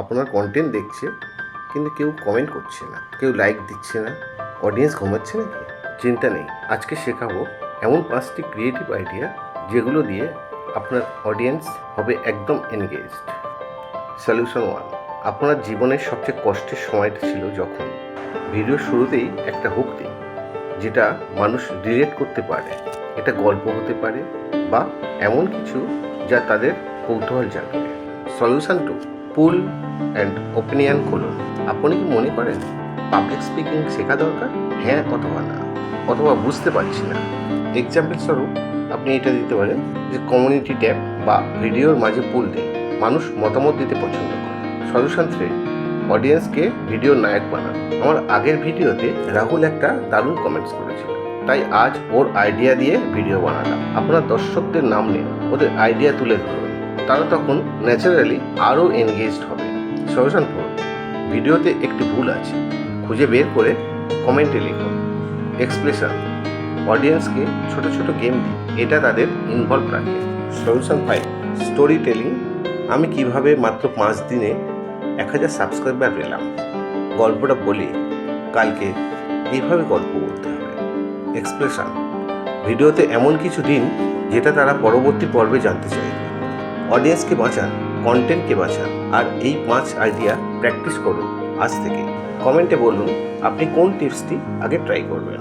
আপনার কন্টেন্ট দেখছে, কিন্তু কেউ কমেন্ট করছে না, কেউ লাইক দিচ্ছে না অডিয়েন্স ঘুমাচ্ছে নাকি? চিন্তা নেই, আজকে শেখাবো এমন পাঁচটি ক্রিয়েটিভ আইডিয়া যেগুলো দিয়ে আপনার অডিয়েন্স হবে একদম এনগেজড সলিউশন ওয়ান আপনার জীবনের সবচেয়ে কষ্টের সময়টা ছিল যখন। ভিডিও শুরুতেই একটা হুক দিন যেটা মানুষ রিলেট করতে পারে। এটা গল্প হতে পারে বা এমন কিছু যা তাদের কৌতূহল জাগবে। Solution two poll and opinion খুলুন। আপনি কি মনে করেন পাবলিক স্পিকিং শেখা দরকার? হ্যাঁ অথবা না? অথবা বুঝতে পারছি না। এক্সাম্পল স্বরূপ আপনি এটা দিতে পারেন যে কমিউনিটি ট্যাব বা ভিডিওর মাঝে পুল দিন মানুষ মতামত দিতে পছন্দ করে। থ্রি অডিয়েন্সকে ভিডিওর নায়ক বানান। আমার আগের ভিডিওতে রাহুল একটা দারুণ কমেন্টস করেছিল। তাই আজ ওর আইডিয়া দিয়ে ভিডিও বানালাম। আপনার দর্শকদের নাম নিন ওদের আইডিয়া তুলে ধরুন। তারা তখন ন্যাচারালি আরও এনগেজড হবে। সলিউশন ফোর ভিডিওতে একটি ভুল আছে। খুঁজে বের করে কমেন্টে লিখুন। এক্সপ্রেশন। অডিয়েন্সকে ছোট ছোট গেম দিন। এটা তাদের ইনভলভ রাখে। Solution five. Story telling. আমি কীভাবে মাত্র পাঁচ দিনে এক হাজার সাবস্ক্রাইবার পেলাম? গল্পটা বলি, কালকে এইভাবে গল্প বলতে হবে। এক্সপ্রেশন। ভিডিওতে এমন কিছু দিন, যেটা তারা পরবর্তী পর্বে জানতে চাইবে। অডিয়েন্সকে বাঁচান কন্টেন্টকে বাঁচান, আর এই পাঁচ আইডিয়া প্র্যাকটিস করুন আজ থেকে। কমেন্টে বলুন, আপনি কোন টিপসটি আগে ট্রাই করবেন?